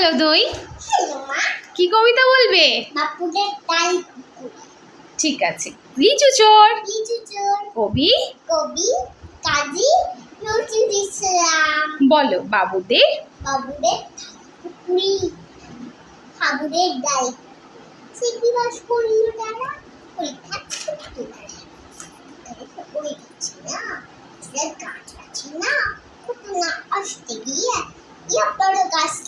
Hello দই। কি কবিতা বলবে? ঠিক আছে। লিচু চোর। কবি? কবি? কাজী? নজরুল ইসলাম। বলো বাবুদের? বাবুদের পুকুরি হাবুদের ডাল সে বাস করল তারা পরীক্ষা ওই গাছে না। গাছ আছে না। কত না আসতে গিয়ে। ইয়া বড় গাছতে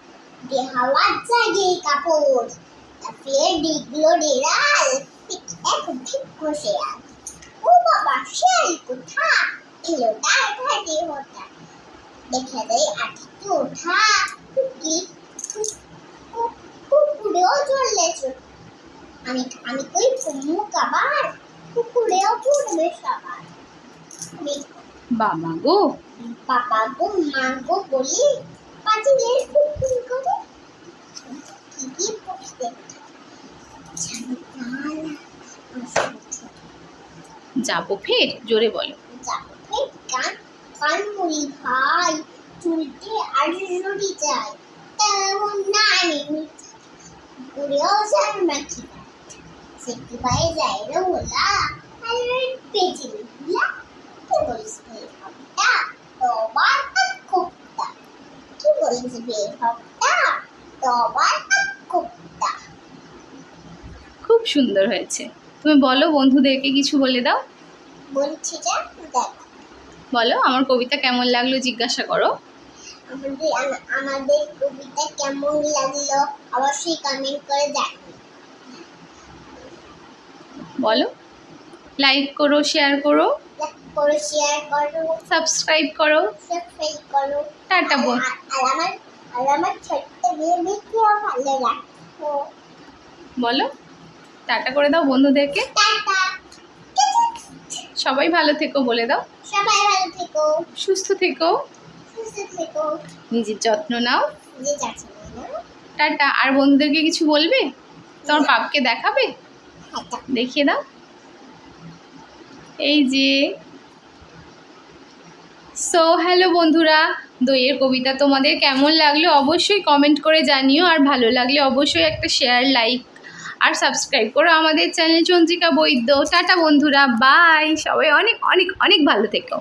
দেহাওয়া জাগে কাপড় ফের ডিগলো ডেরাল ঠিক বসে আছে ও বাবা শেয়াল কোথা এলো তার ঘাটে হতা দেখে দেয় আঠিতে ওঠা কুকি কুকুরেও চোখ আমি আমি কই কুমু কাবার? কুকুরেও পড়বে সবার বাবা গো। বাবা গো মা গো বলি পাঁচিলের কুকুর করে কি কি পড়তে যাব ফের জোরে বলো। যাবে গান গান মুড়ি ভাই চুলতে আর রুটি চাই তেমন না। আমি ঘুরেও যান রাখি সেটি পায়ে যায় রে ওলা? আর পেটি নিলা কি বলিস বের হবটা তোবার আর কুপ্তা কি বলিস বের হবটা তোবার আর কুপ্তা খুব সুন্দর হয়েছে। তুমি বলো বন্ধুদেরকে কিছু বলে দাও। বলছি যা বলো আমার কবিতা কেমন লাগল জিজ্ঞাসা করো। আমাদের কবিতা কেমন লাগল অবশ্যই কমেন্ট করে জানাবেন বলো লাইক করো শেয়ার করো। করো শেয়ার করো। সাবস্ক্রাইব করো। সাবস্ক্রাইব করো। টাটা বোন আর- আমার আর আমার ছোট্ট বেবিকেও ভালো রাখো। বলো। টাটা করে দাও বন্ধুদেরকে। সবাই ভালো থেকো বলে দাও। সবাই ভালো থেকো। সুস্থ থেকো। সুস্থ থেকো। নিজের যত্ন নাও। টাটা। আর বন্ধুদেরকে কিছু বলবে? তোমার পাপকে দেখাবে? দেখিয়ে দাও। এই যে। সো হ্যালো বন্ধুরা। দইয়ের কবিতা তোমাদের কেমন লাগল অবশ্যই কমেন্ট করে জানিও। আর ভালো লাগলে অবশ্যই একটা শেয়ার লাইক আর সাবস্ক্রাইব করো আমাদের চ্যানেল চন্দ্রিকা বৈদ্য। টাটা বন্ধুরা বাই সবাই অনেক অনেক অনেক ভালো থেকো।